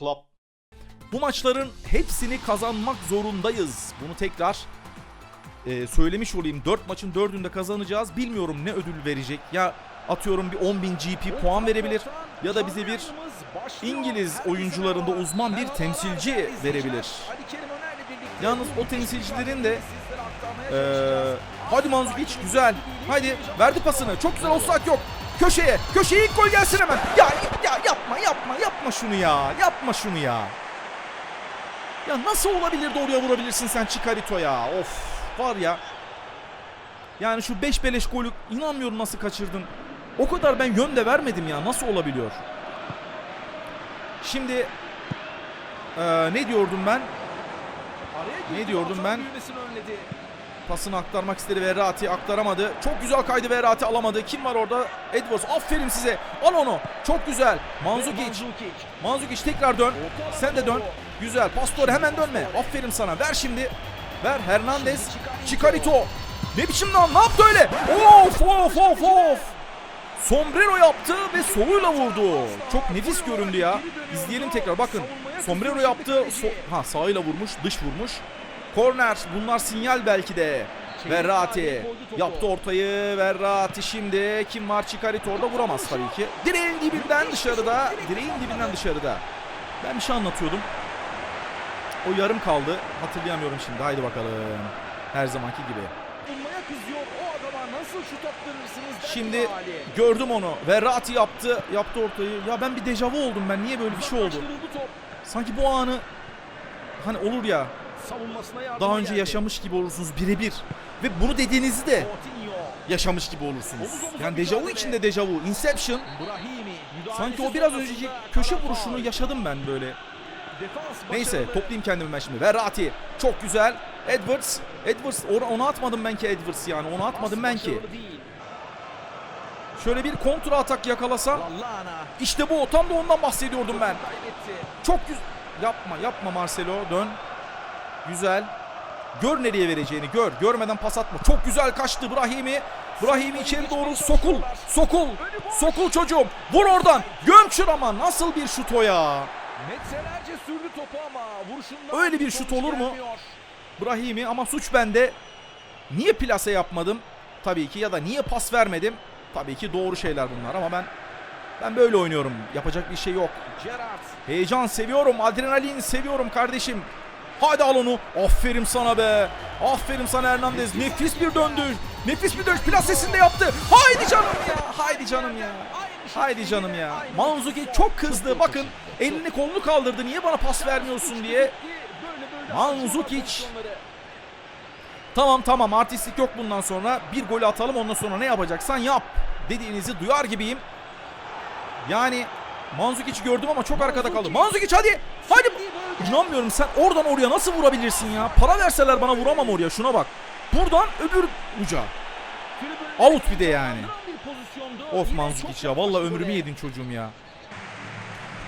Klopp. Bu maçların hepsini kazanmak zorundayız. Bunu tekrar e, söylemiş olayım. 4 maçın 4'ünde kazanacağız. Bilmiyorum ne ödül verecek. Ya atıyorum bir 10.000 GP puan verebilir ya da bize bir İngiliz oyuncularında uzman bir temsilci verebilir. Yalnız o temsilcilerin de eee hadi Manzukic güzel. Hadi verdi pasını. Çok güzel offside yok. Köşeye. Köşeye ilk gol gelsin hemen. Ya ya yapma yapma yapma şunu ya. Yapma şunu ya. Ya nasıl olabilir de oraya vurabilirsin sen Chikarito ya. Of var ya. Yani şu 5 beleş golü inanmıyorum nasıl kaçırdın. O kadar ben yön de vermedim ya. Nasıl olabiliyor? Şimdi eee, ne diyordum ben? Ne diyordum ben? Pasını aktarmak istedi Verratti aktaramadı. Çok güzel kaydı Verratti alamadı. Kim var orada? Edwards. Aferin size. Al onu. Çok güzel. Manzukic. Manzukic tekrar dön. Sen de dön. Güzel. Pastore hemen dönme. Aferin sana. Ver şimdi. Ver Hernandez. Chikarito. Ne biçim lan? Ne yaptı öyle? Of of of of. Sombrero yaptı ve soluyla vurdu. Çok nefis göründü ya. İzleyelim tekrar bakın. Sombrero yaptı. So- ha sağıyla vurmuş, dış vurmuş. Korner. Bunlar sinyal belki de. Verratti yaptı ortayı. Verratti şimdi kim var? Chikarito orada vuramaz tabii ki. Direğin dibinden dışarıda. Direğin dibinden dışarıda. Ben bir şey anlatıyordum. O yarım kaldı. Hatırlayamıyorum şimdi. Haydi bakalım. Her zamanki gibi. Şimdi gördüm onu. Verratti yaptı. Yaptı ortayı. Ya ben bir dejavu oldum ben. Niye böyle bir şey oldu? Sanki bu anı hani olur ya daha önce yaşamış gibi olursunuz birebir. Ve bunu dediğinizi de Coutinho. yaşamış gibi olursunuz. Yani dejavu içinde dejavu. Inception. Sanki o biraz önceki köşe vuruşunu yaşadım ben böyle. Neyse toplayayım kendimi ben şimdi. Verratti çok güzel. Edwards. Edwards ona atmadım ben ki Edwards yani. Ona atmadım ben ki. Şöyle bir kontra atak yakalasam işte bu tam da ondan bahsediyordum ben. Çok güzel. Yapma yapma Marcelo dön. Güzel. Gör nereye vereceğini gör. Görmeden pas atma. Çok güzel kaçtı Brahimi. Brahimi içeri doğru sokul. Sokul. Sokul çocuğum. Vur oradan. Gömçür ama nasıl bir şut o ya. Metrelerce sürdü topu ama vuruşundan Öyle bir şut olur mu? Brahimi ama suç bende. Niye plase yapmadım? Tabii ki ya da niye pas vermedim? Tabii ki doğru şeyler bunlar ama ben ben böyle oynuyorum. Yapacak bir şey yok. Heyecan seviyorum. Adrenalin seviyorum kardeşim. Hadi al onu. Aferin sana be. Aferin sana Hernandez. Nefis bir döndü. Nefis bir dönüş. Plasesinde yaptı. Haydi canım ya. Haydi canım ya. Haydi canım ya. Manzuki çok kızdı. Bakın elini kolunu kaldırdı. Niye bana pas vermiyorsun diye. Pozisyonları. Tamam tamam artistlik yok bundan sonra. Bir golü atalım ondan sonra ne yapacaksan yap. Dediğinizi duyar gibiyim. Yani Manzukic'i gördüm ama çok arkada kaldı. Manzukic hadi. Hadi. İnanmıyorum sen oradan oraya nasıl vurabilirsin ya? Para verseler bana vuramam oraya. Şuna bak. Buradan öbür uca. Out bir de yani. Of Manzukic ya. Yaklaştı ömrümü yedin çocuğum ya.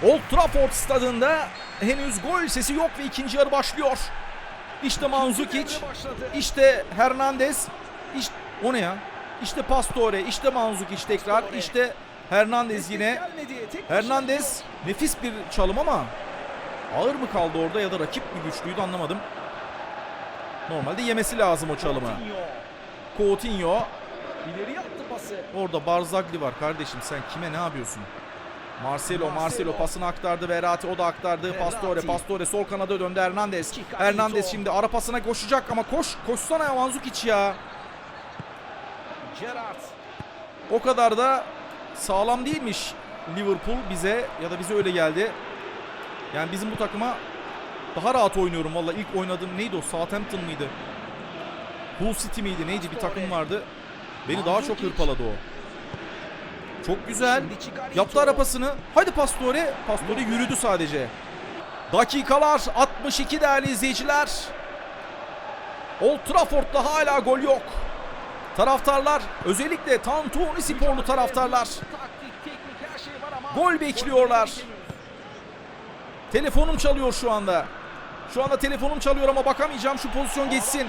Old Trafford stadında henüz gol sesi yok ve ikinci yarı başlıyor. İşte Manzukic. İşte Hernandez. İşte o ne ya? İşte Pastore, işte Manzukic tekrar, işte Hernandez yine. Hernandez nefis bir çalım ama ağır mı kaldı orada ya da rakip mi güçlüydü anlamadım. Normalde yemesi lazım o çalımı. Coutinho. İleri yaptı pası. Orada Barzagli var kardeşim sen kime ne yapıyorsun? Marcelo, Marcelo pasını aktardı. Verratti o da aktardı. Pastore, Pastore sol kanada döndü Hernandez. Hernandez şimdi ara pasına koşacak ama koş, koşsana ya Manzukic ya. Gerrard. O kadar da sağlam değilmiş Liverpool bize ya da bize öyle geldi. Yani bizim bu takıma daha rahat oynuyorum valla. ilk oynadığım neydi o? Southampton mıydı? Hull City miydi? Neydi? Bir takım vardı. Beni daha çok hırpaladı o. Çok güzel. Yaptı arapasını. Hadi Pastore. Pastore yürüdü sadece. Dakikalar 62 değerli izleyiciler. Old Trafford'da hala gol yok. Taraftarlar özellikle Tantuni sporlu taraftarlar Gol bekliyorlar. Telefonum çalıyor şu anda. Şu anda telefonum çalıyor ama bakamayacağım şu pozisyon geçsin.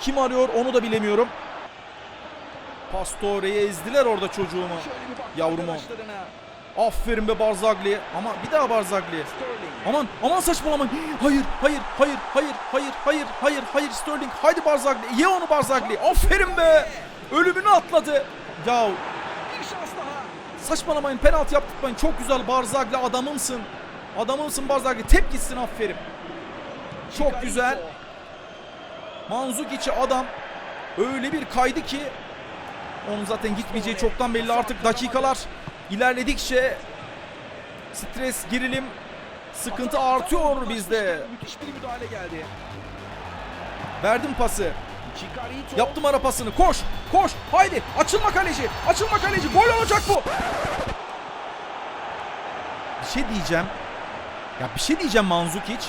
Kim arıyor onu da bilemiyorum. Pastore'yi ezdiler orada çocuğumu. Yavrumu. Aferin be Barzagli. Ama bir daha Barzagli. Aman aman saçmalamayın. Hayır hayır hayır hayır hayır hayır hayır hayır Sterling. Haydi Barzagli. Ye onu Barzagli. Aferin be. Ölümünü atladı. Ya saçmalamayın penaltı yaptırmayın. Çok güzel Barzagli adamımsın. Adamımsın Barzagli. Tep gitsin aferin. Çok güzel. Manzukic'i adam öyle bir kaydı ki onun zaten gitmeyeceği çoktan belli artık dakikalar ilerledikçe stres, gerilim, sıkıntı artıyor bizde. Müthiş bir müdahale geldi. Verdim pası. Yaptım ara pasını. Koş, koş. Haydi. Açılma kaleci. Açılma kaleci. Gol olacak bu. Bir şey diyeceğim. Ya bir şey diyeceğim Manzukic.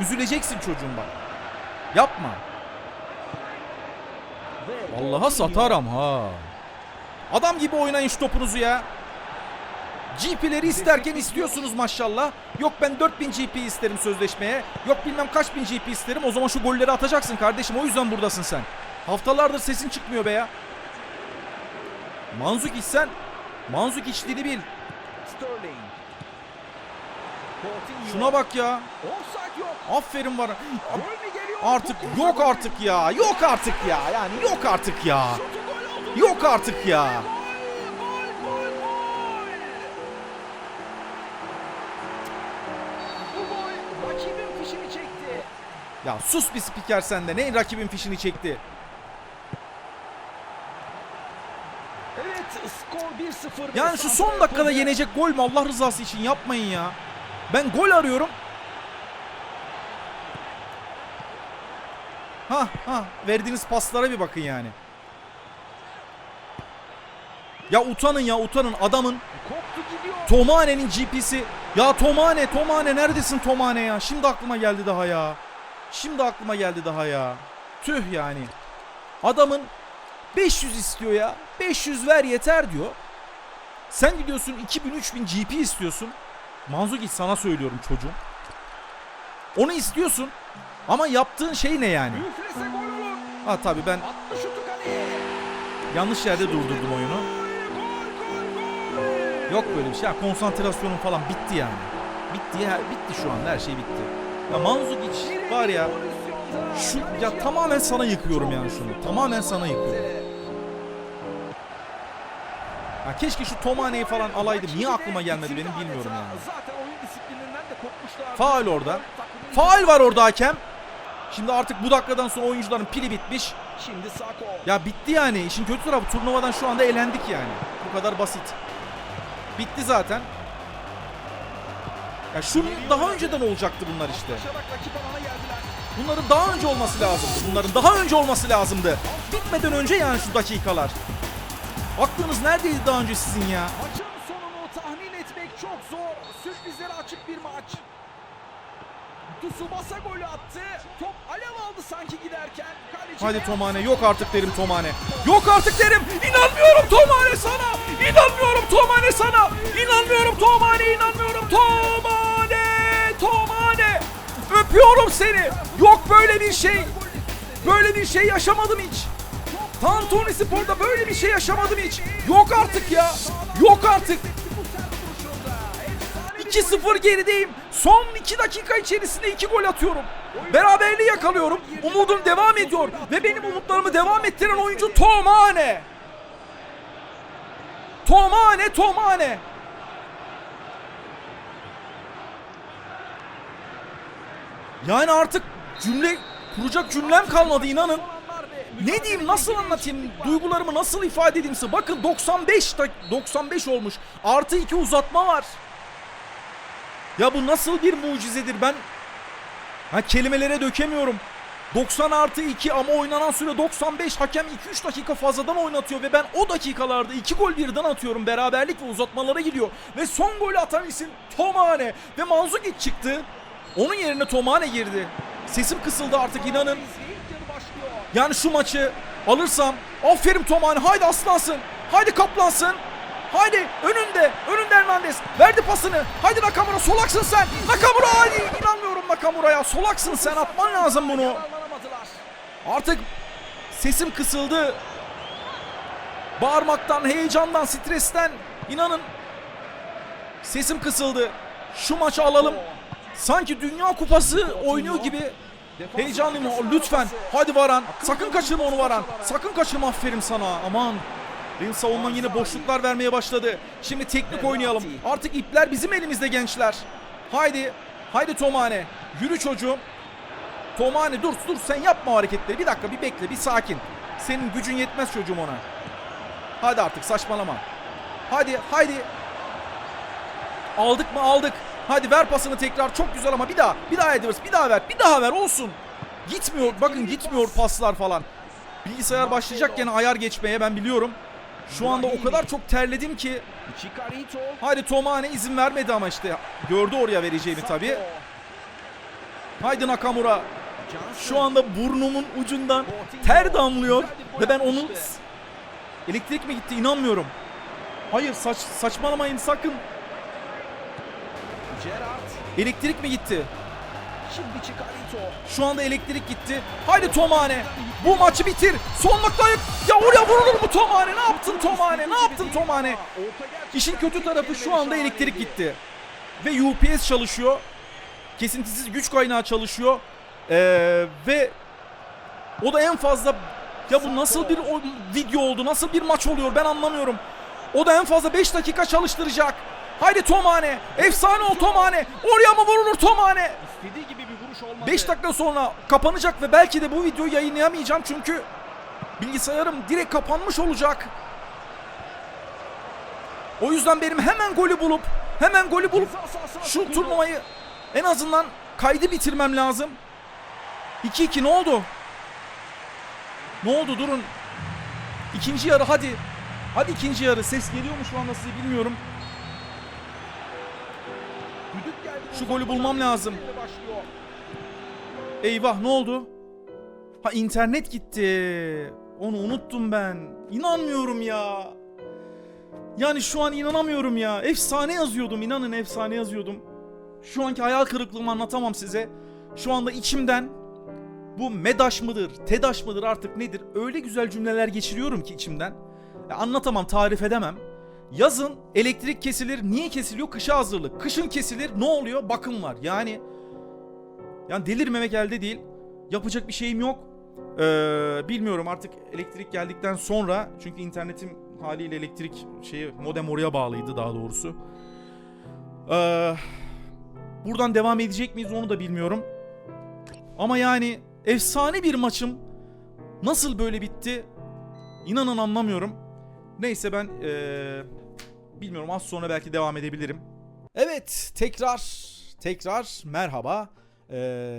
Üzüleceksin çocuğum bak. Yapma. Ve Allah'a gol satarım ha. Adam gibi oynayın şu topunuzu ya. GP'leri isterken istiyorsunuz maşallah. Yok ben 4000 GP isterim sözleşmeye. Yok bilmem kaç bin GP isterim. O zaman şu golleri atacaksın kardeşim. O yüzden buradasın sen. Haftalardır sesin çıkmıyor be ya. Manzuk içsen Manzuk içtiğini bil. Şuna bak ya. Yok. Aferin var. Artık yok artık ya. Yok artık ya. Yani yok artık ya. Şutu gol oldu. Yok artık ya. Ya sus bir spiker sende. Ne rakibin fişini çekti. Evet skor 1-0. Yani şu son dakikada yenecek gol mü Allah rızası için yapmayın ya. Ben gol arıyorum. Ha ha verdiğiniz paslara bir bakın yani. Ya utanın ya utanın adamın. Tomane'nin GP'si. Ya Tomane Tomane neredesin Tomane ya? Şimdi aklıma geldi daha ya. Şimdi aklıma geldi daha ya. Tüh yani. Adamın 500 istiyor ya. 500 ver yeter diyor. Sen gidiyorsun 2000 3000 GP istiyorsun. Manzuki sana söylüyorum çocuğum. Onu istiyorsun. Ama yaptığın şey ne yani? Ha tabii ben yanlış yerde durdurdum oyunu. Yok böyle bir şey. Ya konsantrasyonum falan bitti yani. Bitti. Bitti şu anda her şey bitti. Ya Manzukic var ya. Şu ya tamamen sana yıkıyorum yani şunu. Tamamen sana yıkıyorum. Ya keşke şu Tomane'yi falan alaydım. Niye aklıma gelmedi benim bilmiyorum yani. Faul orada. Faal var orada hakem. Şimdi artık bu dakikadan sonra oyuncuların pili bitmiş. Şimdi. Ya bitti yani. İşin kötü tarafı turnuvadan şu anda elendik yani. Bu kadar basit. Bitti zaten. Ya şunun daha önceden olacaktı bunlar işte. Bunların daha önce olması lazımdı. Bunların daha önce olması lazımdı. Bitmeden önce yani şu dakikalar. Aklınız neredeydi daha önce sizin ya? Maçın sonunu tahmin etmek çok zor. Sürprizlere açık bir maç. Tsubasa golü attı. Top alev aldı sanki giderken. Kaleci Hadi Tomane yok artık derim Tomane. Tomane. Yok artık derim. İnanmıyorum Tomane sana. İnanmıyorum Tomane sana. İnanmıyorum Tomane inanmıyorum Tomane. Öpüyorum seni. Yok böyle bir şey. Böyle bir şey yaşamadım hiç. Tantuni Spor'da böyle bir şey yaşamadım hiç. Yok artık ya. Yok artık. Bu sert vuruşunda. Efsane bir 2-0 gerideyim. Son 2 dakika içerisinde 2 gol atıyorum. Beraberliği yakalıyorum. Umudum devam ediyor. Ve benim umutlarımı devam ettiren oyuncu Tomane. Tomane, Tomane. Yani artık cümle kuracak cümlem kalmadı inanın. Ne diyeyim nasıl anlatayım duygularımı nasıl ifade edeyim size? Bakın 95 dak- 95 olmuş. Artı 2 uzatma var. Ya bu nasıl bir mucizedir? Ben ha kelimelere dökemiyorum. 90 artı 2 ama oynanan süre 95 hakem 2-3 dakika fazladan oynatıyor ve ben o dakikalarda 2 gol birden atıyorum. Beraberlik ve uzatmalara gidiyor. Ve son golü atan isim Tomane. Ve Manzukic çıktı onun yerine Tomane girdi sesim kısıldı artık inanın yani şu maçı alırsam aferin Tomane haydi aslansın. Haydi kaplansın. Haydi önünde. Önünde Hernandez. Verdi pasını. Haydi Nakamura solaksın sen. Nakamura haydi. İnanmıyorum Nakamura'ya. Solaksın sen atman lazım bunu. Artık sesim kısıldı. Bağırmaktan, heyecandan, stresten. inanın Sesim kısıldı. Şu maçı alalım. Sanki Dünya Kupası oynuyor gibi. Heyecanlıyım. Lütfen. Hadi Varan. Sakın kaçırma onu Varan. Sakın kaçırma aferin sana. Aman. Benim savunman yine boşluklar vermeye başladı. Şimdi teknik oynayalım. Artık ipler bizim elimizde gençler. Haydi. Haydi Tomane. Yürü çocuğum. Tomane dur dur sen yapma hareketleri. Bir dakika bir bekle bir sakin. Senin gücün yetmez çocuğum ona. Hadi artık saçmalama. Hadi haydi. Aldık mı aldık. Hadi ver pasını tekrar çok güzel ama bir daha bir daha Edwards bir daha ver bir daha ver olsun. Gitmiyor bakın gitmiyor paslar falan. Bilgisayar başlayacak gene ayar geçmeye ben biliyorum. Şu anda o kadar çok terledim ki. Haydi Tomane izin vermedi ama işte. Gördü oraya vereceğini tabii. Haydi Nakamura. Şu anda burnumun ucundan ter damlıyor ve ben onu elektrik mi gitti inanmıyorum. Hayır saç saçmalamayın sakın. Elektrik mi gitti? Şu anda elektrik gitti. Haydi Tomane. Bu maçı bitir. Son noktayı. Ya oraya vurulur mu Tomane? Ne yaptın Tomane? Ne yaptın Tomane? İşin kötü tarafı şu anda elektrik gitti. Ve UPS çalışıyor. Kesintisiz güç kaynağı çalışıyor. Ee, ve o da en fazla ya bu nasıl bir video oldu? Nasıl bir maç oluyor? Ben anlamıyorum. O da en fazla 5 dakika çalıştıracak. Haydi Tomane. Efsane ol Tomane. Oraya mı vurulur Tomane? İstediği gibi bir vuruş olmadı. 5 dakika sonra kapanacak ve belki de bu videoyu yayınlayamayacağım çünkü bilgisayarım direkt kapanmış olacak. O yüzden benim hemen golü bulup hemen golü bulup şu turnuvayı en azından kaydı bitirmem lazım. 2-2 ne oldu? Ne oldu durun. İkinci yarı hadi. Hadi ikinci yarı. Ses geliyor mu şu anda size bilmiyorum. Şu golü bulmam lazım. Eyvah ne oldu? Ha internet gitti. Onu unuttum ben. İnanmıyorum ya. Yani şu an inanamıyorum ya. Efsane yazıyordum. inanın efsane yazıyordum. Şu anki hayal kırıklığımı anlatamam size. Şu anda içimden bu medaş mıdır, tedaş mıdır artık nedir? Öyle güzel cümleler geçiriyorum ki içimden. Ya anlatamam, tarif edemem. Yazın elektrik kesilir. Niye kesiliyor? Kışa hazırlık. Kışın kesilir. Ne oluyor? Bakım var. Yani yani delirmemek elde değil. Yapacak bir şeyim yok. Ee, bilmiyorum artık elektrik geldikten sonra çünkü internetim haliyle elektrik şeyi modem oraya bağlıydı daha doğrusu. Ee, buradan devam edecek miyiz onu da bilmiyorum. Ama yani efsane bir maçım nasıl böyle bitti inanın anlamıyorum. Neyse ben ee, bilmiyorum az sonra belki devam edebilirim. Evet tekrar tekrar merhaba. Ee,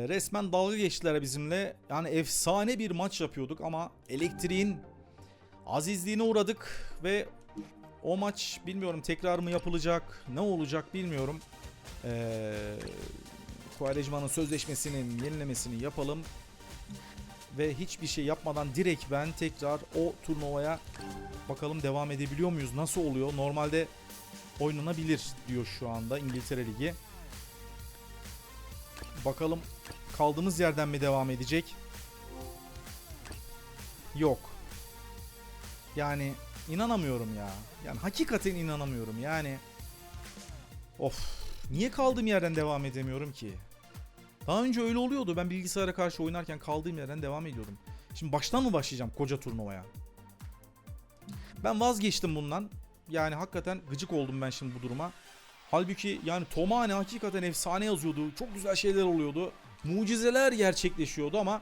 resmen dalga geçtiler bizimle. Yani efsane bir maç yapıyorduk ama elektriğin azizliğine uğradık ve o maç bilmiyorum tekrar mı yapılacak ne olacak bilmiyorum. Ee, Quaresma'nın sözleşmesinin yenilemesini yapalım ve hiçbir şey yapmadan direkt ben tekrar o turnuvaya bakalım devam edebiliyor muyuz? Nasıl oluyor? Normalde oynanabilir diyor şu anda İngiltere Ligi. Bakalım kaldığımız yerden mi devam edecek? Yok. Yani inanamıyorum ya. Yani hakikaten inanamıyorum. Yani of. Niye kaldığım yerden devam edemiyorum ki? Daha önce öyle oluyordu. Ben bilgisayara karşı oynarken kaldığım yerden devam ediyordum. Şimdi baştan mı başlayacağım koca turnuvaya? Ben vazgeçtim bundan. Yani hakikaten gıcık oldum ben şimdi bu duruma. Halbuki yani Tomane hakikaten efsane yazıyordu. Çok güzel şeyler oluyordu. Mucizeler gerçekleşiyordu ama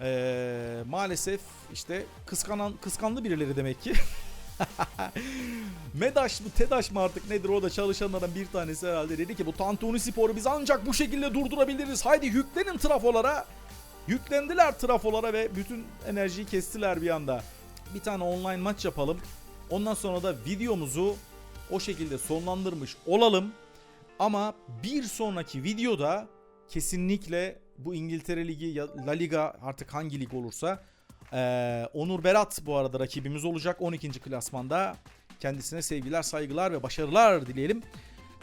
eee, maalesef işte kıskanan kıskandı birileri demek ki. Medaş mı Tedaş mı artık nedir o da çalışanlardan bir tanesi herhalde dedi ki bu Tantuni Spor'u biz ancak bu şekilde durdurabiliriz. Haydi yüklenin trafolara. Yüklendiler trafolara ve bütün enerjiyi kestiler bir anda. Bir tane online maç yapalım. Ondan sonra da videomuzu o şekilde sonlandırmış olalım. Ama bir sonraki videoda kesinlikle bu İngiltere Ligi ya La Liga artık hangi lig olursa eee, Onur Berat bu arada rakibimiz olacak 12. klasmanda. Kendisine sevgiler, saygılar ve başarılar dileyelim.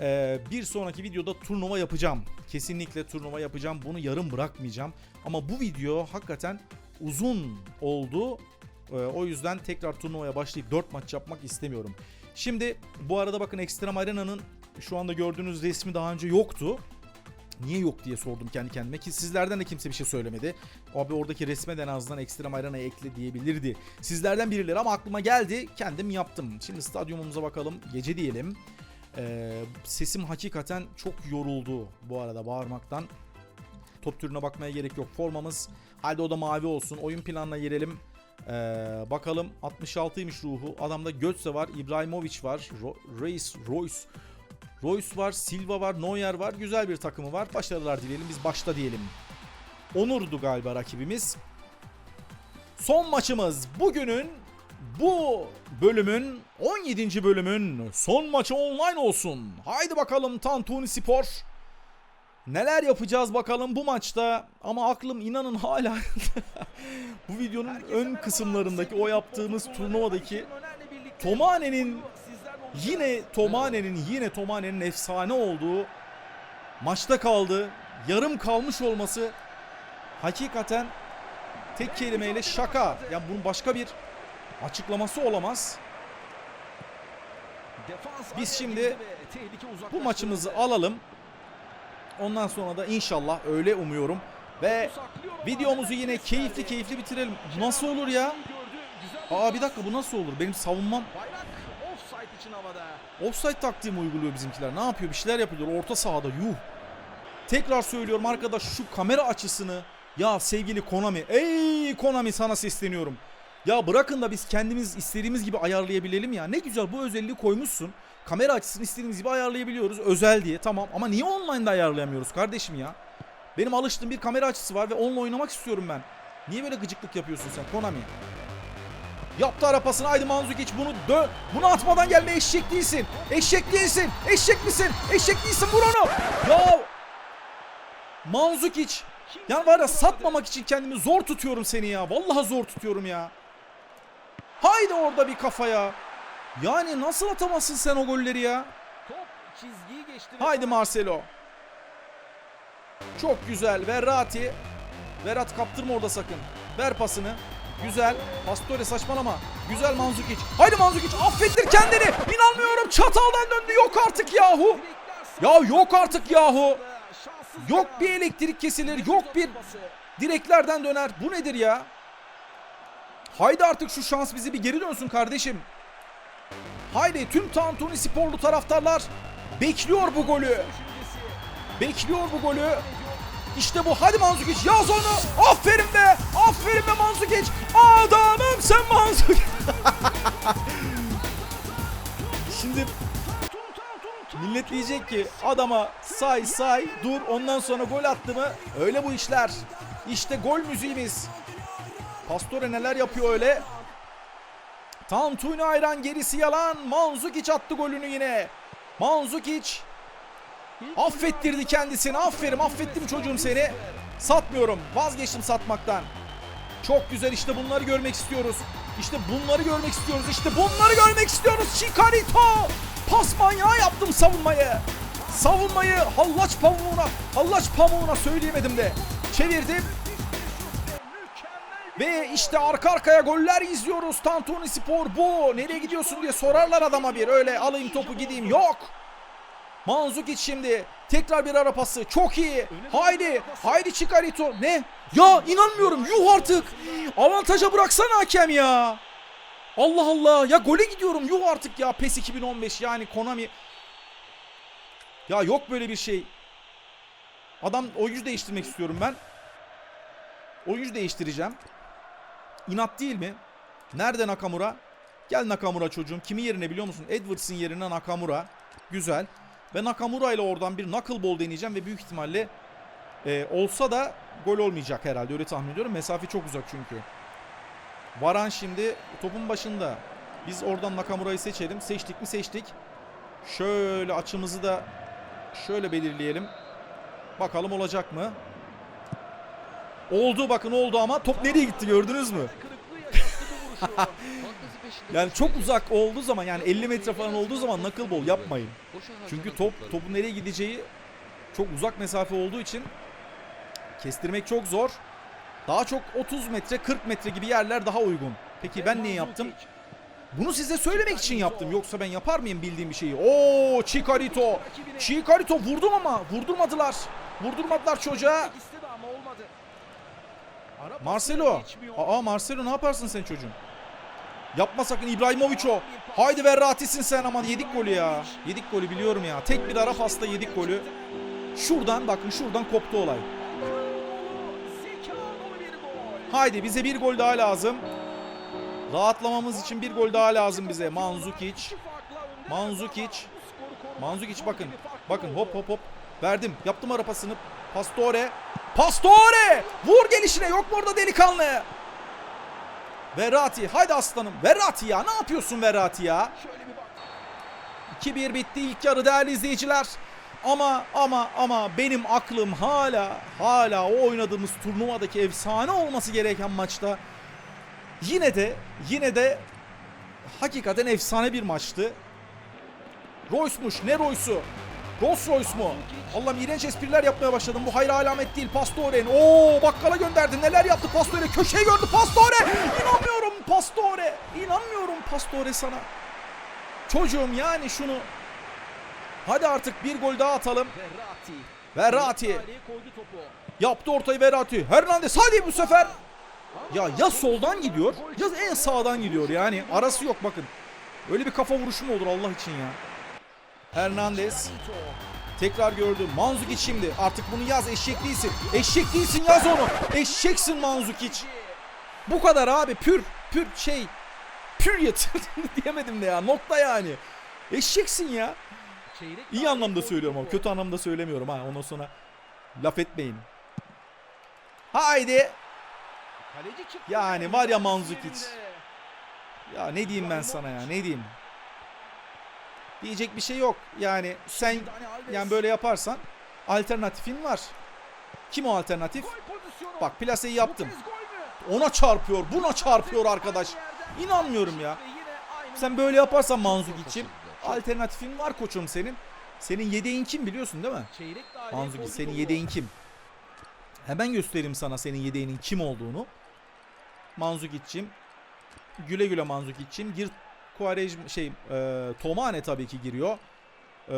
Eee, bir sonraki videoda turnuva yapacağım. Kesinlikle turnuva yapacağım. Bunu yarım bırakmayacağım. Ama bu video hakikaten uzun oldu. Eee, o yüzden tekrar turnuvaya başlayıp 4 maç yapmak istemiyorum. Şimdi bu arada bakın Extreme Arena'nın şu anda gördüğünüz resmi daha önce yoktu. Niye yok diye sordum kendi kendime ki sizlerden de kimse bir şey söylemedi. Abi oradaki resme de en azından ekstra marina'ya ekle diyebilirdi. Sizlerden birileri ama aklıma geldi kendim yaptım. Şimdi stadyumumuza bakalım gece diyelim. Ee, sesim hakikaten çok yoruldu bu arada bağırmaktan. Top türüne bakmaya gerek yok. Formamız hadi o da mavi olsun. Oyun planına girelim. Ee, bakalım 66'ymış ruhu. Adamda Götze var, İbrahimovic var, Ro- Reis, Royce, Royce var, Silva var, Neuer var. Güzel bir takımı var. Başarılar dileyelim. Biz başta diyelim. Onur'du galiba rakibimiz. Son maçımız bugünün bu bölümün 17. bölümün son maçı online olsun. Haydi bakalım Tantuni Spor. Neler yapacağız bakalım bu maçta ama aklım inanın hala bu videonun ön kısımlarındaki o yaptığımız turnuvadaki Tomane'nin yine Tomane'nin yine Tomane'nin efsane olduğu maçta kaldı. Yarım kalmış olması hakikaten tek kelimeyle şaka. Yani bunun başka bir açıklaması olamaz. Biz şimdi Bu maçımızı alalım. Ondan sonra da inşallah öyle umuyorum. Ve videomuzu yine keyifli keyifli bitirelim. Nasıl olur ya? Aa bir dakika bu nasıl olur? Benim savunmam İçin havada. offside taktiğimi uyguluyor bizimkiler. Ne yapıyor? Bir şeyler yapıyorlar orta sahada. Yuh. Tekrar söylüyorum arkadaş şu kamera açısını ya sevgili Konami. Ey Konami sana sesleniyorum. Ya bırakın da biz kendimiz istediğimiz gibi ayarlayabilelim ya. Ne güzel bu özelliği koymuşsun. Kamera açısını istediğimiz gibi ayarlayabiliyoruz. Özel diye tamam ama niye online'da ayarlayamıyoruz kardeşim ya? Benim alıştığım bir kamera açısı var ve onunla oynamak istiyorum ben. Niye böyle gıcıklık yapıyorsun sen Konami? Yaptı arapasını haydi Manzukic bunu dö bunu atmadan gelme eşek değilsin. Eşek değilsin. Eşek misin? Eşek değilsin vur onu. Ya Manzukic yani var ya satmamak için kendimi zor tutuyorum seni ya. Vallahi zor tutuyorum ya. Haydi orada bir kafaya. Yani nasıl atamazsın sen o golleri ya? Top çizgiyi geçti. ve Haydi Marcelo. Çok güzel. Verratti. Verrat kaptırma orada sakın. Ver pasını. Güzel. Pastore saçmalama. Güzel Manzukic. Haydi Manzukic affettir kendini. İnanmıyorum çataldan döndü. Yok artık yahu. Ya yok artık yahu. Yok bir elektrik kesilir. Yok bir direklerden döner. Bu nedir ya? Haydi artık şu şans bizi bir geri dönsün kardeşim. Haydi tüm Tantuni sporlu taraftarlar bekliyor bu golü. Bekliyor bu golü. İşte bu. Hadi Manzukic yaz onu. Aferin be. Aferin be Manzukic. Adamım sen Manzukic. Şimdi millet diyecek ki adama say say dur ondan sonra gol attı mı? Öyle bu işler. İşte gol müziğimiz. Pastore neler yapıyor öyle. Tantuni Ayran gerisi yalan. Manzukic attı golünü yine. Manzukic Affettirdi kendisini. Aferin affettim çocuğum seni. Satmıyorum. Vazgeçtim satmaktan. Çok güzel işte bunları görmek istiyoruz. İşte bunları görmek istiyoruz. İşte bunları görmek istiyoruz. Chicarito. Pas manyağı yaptım savunmayı. Savunmayı hallaç pamuğuna, hallaç pamuğuna söyleyemedim de. Çevirdim. Ve işte arka arkaya goller izliyoruz. Tantuni Spor bu. Nereye gidiyorsun diye sorarlar adama bir. Öyle alayım topu gideyim. Yok. Manzukic şimdi. Tekrar bir ara pası. Çok iyi. Haydi. Haydi Chicarito. Ne? Ya inanmıyorum. Yuh artık. Avantaja bıraksana hakem ya. Allah Allah. Ya gole gidiyorum. Yuh artık ya. PES 2015 yani Konami. Ya yok böyle bir şey. Adam oyuncu değiştirmek istiyorum ben. Oyuncu değiştireceğim. İnat değil mi? Nerede Nakamura? Gel Nakamura çocuğum. Kimi yerine biliyor musun? Edwards'ın yerine Nakamura. Güzel. Ve Nakamura ile oradan bir knuckleball deneyeceğim ve büyük ihtimalle e, olsa da gol olmayacak herhalde öyle tahmin ediyorum. Mesafe çok uzak çünkü. Varan şimdi topun başında. Biz oradan Nakamura'yı seçelim. Seçtik mi seçtik. Şöyle açımızı da şöyle belirleyelim. Bakalım olacak mı? Oldu bakın oldu ama top nereye gitti gördünüz mü? Kırıklığı yaşattı bu vuruşu. Yani çok uzak olduğu zaman yani 50 metre falan olduğu zaman knuckleball yapmayın. Çünkü top topun nereye gideceği çok uzak mesafe olduğu için kestirmek çok zor. Daha çok 30 metre 40 metre gibi yerler daha uygun. Peki ben niye yaptım? Bunu size söylemek için yaptım. Yoksa ben yapar mıyım bildiğim bir şeyi? Oo Chikarito. Chikarito vurdum ama vurdurmadılar. Vurdurmadılar çocuğa. Marcelo. Aa Marcelo ne yaparsın sen çocuğum? Yapma sakın İbrahimovic o. Haydi Verratti'sin sen ama yedik golü ya. Yedik golü biliyorum ya. Tek bir ara pasta yedik golü. Şuradan bakın şuradan koptu olay. Haydi bize bir gol daha lazım. Rahatlamamız için bir gol daha lazım bize. Manzukic. Manzukic. Manzukic bakın. Bakın hop hop hop. Verdim. Yaptım ara pasını. Pastore. Pastore! Vur gelişine. Yok mu orada delikanlı? Verratti. Haydi aslanım. Verratti ya. Ne yapıyorsun Verratti ya? Şöyle bir bak. 2-1 bitti ilk yarı değerli izleyiciler. Ama ama ama benim aklım hala hala o oynadığımız turnuvadaki efsane olması gereken maçta yine de yine de hakikaten efsane bir maçtı. Royce'muş ne Royce'u? Rolls Royce mu? Allah'ım iğrenç espriler yapmaya başladım. Bu hayra alamet değil. Pastore'nin. Oo bakkala gönderdi. Neler yaptı Pastore? Köşeyi gördü Pastore. İnanmıyorum Pastore. İnanmıyorum Pastore sana. Çocuğum yani şunu. Hadi artık bir gol daha atalım. Verratti. Yaptı ortayı Verratti. Hernandez hadi bu sefer. Ya ya soldan gidiyor ya en sağdan gidiyor yani. Arası yok bakın. Öyle bir kafa vuruşu mu olur Allah için ya. Hernandez. Tekrar gördüm. Manzukic şimdi. Artık bunu yaz. Eşek değilsin. Eşek değilsin yaz onu. Eşeksin Manzukic. Bu kadar abi. Pür. Pür şey. Period. Diyemedim de ya. Nokta yani. Eşeksin ya. İyi anlamda söylüyorum ama kötü anlamda söylemiyorum ha. Ondan sonra laf etmeyin. Haydi. Yani var ya Manzukic. Ya ne diyeyim ben sana ya. Ne diyeyim. Diyecek bir şey yok. Yani sen yani böyle yaparsan alternatifin var. Kim o alternatif? Bak plaseyi yaptım. Ona çarpıyor, buna çarpıyor arkadaş. İnanmıyorum ya. Sen böyle yaparsan Manzukic'im alternatifin var koçum senin. Senin yedeğin kim biliyorsun değil mi? Manzukic senin yedeğin kim? Hemen göstereyim sana senin yedeğinin kim olduğunu. Manzukic'im. Güle güle Manzukic'im. Gir Kuarejm şey e, Tomane tabii ki giriyor. Ee,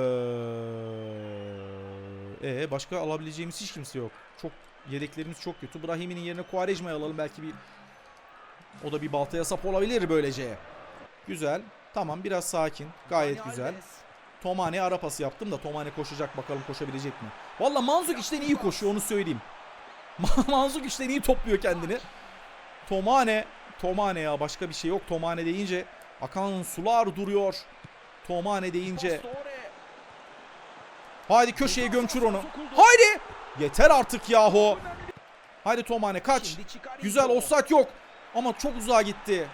e, başka alabileceğimiz hiç kimse yok. Çok yedeklerimiz çok kötü. Brahim'in yerine Kuarejma'yı alalım belki bir o da bir baltaya sap olabilir böylece. Güzel. Tamam biraz sakin. Gayet güzel. Tomane ara pası yaptım da Tomane koşacak bakalım koşabilecek mi? Valla Manzuk işten iyi koşuyor onu söyleyeyim. Manzuk işten iyi topluyor kendini. Tomane. Tomane ya başka bir şey yok. Tomane deyince akan sular duruyor. Tomane deyince. Haydi köşeye gömçür onu. Haydi. Yeter artık yahu. Haydi Tomane kaç. Güzel offside yok. Ama çok uzağa gitti.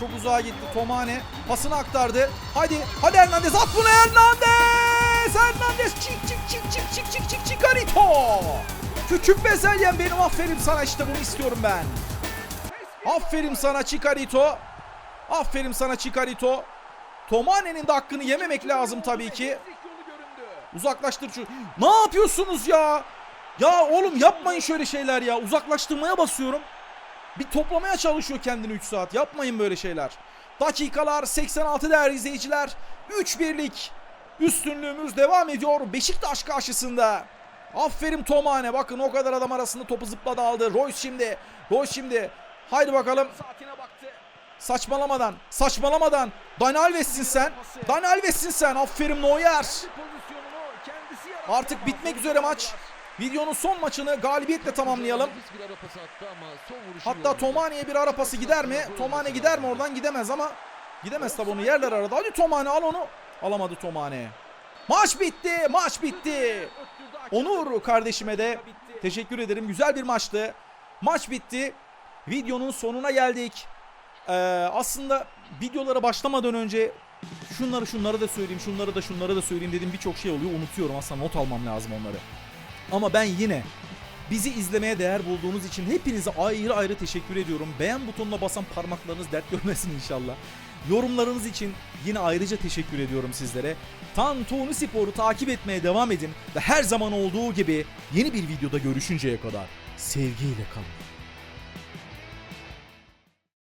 Çok uzağa gitti Tomane. Pasını aktardı. Hadi. Hadi Hernandez at bunu Hernandez. Hernandez çık çık çık çık çık çık çık çıkarito. Küçük bezelyem benim aferin sana işte bunu istiyorum ben. Aferin sana Chikarito. Aferin sana Chikarito. Tomane'nin de hakkını yememek lazım tabii ki. Uzaklaştır şu. Ne yapıyorsunuz ya? Ya oğlum yapmayın şöyle şeyler ya. Uzaklaştırmaya basıyorum. Bir toplamaya çalışıyor kendini 3 saat. Yapmayın böyle şeyler. Dakikalar 86 değerli izleyiciler. 3-1'lik üstünlüğümüz devam ediyor Beşiktaş karşısında. Aferin Tomane. Bakın o kadar adam arasında topu zıpladı aldı. Royce şimdi. Royce şimdi. Haydi bakalım. Saçmalamadan. Saçmalamadan. Dani Alves'sin sen. Dani Alves'sin sen. Aferin Neuer. Artık bitmek üzere maç. Videonun son maçını galibiyetle tamamlayalım. Hatta. Tomane'ye bir ara pası gider mi? Tomane gider mi oradan? Gidemez ama gidemez tabi onu yerler arada. Hadi Tomane al onu. Alamadı Tomane. Maç bitti. Maç bitti. Onur kardeşime de teşekkür ederim. Güzel bir maçtı. Maç bitti. Videonun sonuna geldik. Ee, aslında videolara başlamadan önce şunları şunları da söyleyeyim, şunları da şunları da söyleyeyim dedim birçok şey oluyor. Unutuyorum aslında not almam lazım onları. Ama ben yine bizi izlemeye değer bulduğunuz için hepinize ayrı ayrı teşekkür ediyorum. Beğen butonuna basan parmaklarınız dert görmesin inşallah. Yorumlarınız için yine ayrıca teşekkür ediyorum sizlere. Tantuni Spor'u takip etmeye devam edin ve her zaman olduğu gibi yeni bir videoda görüşünceye kadar sevgiyle kalın.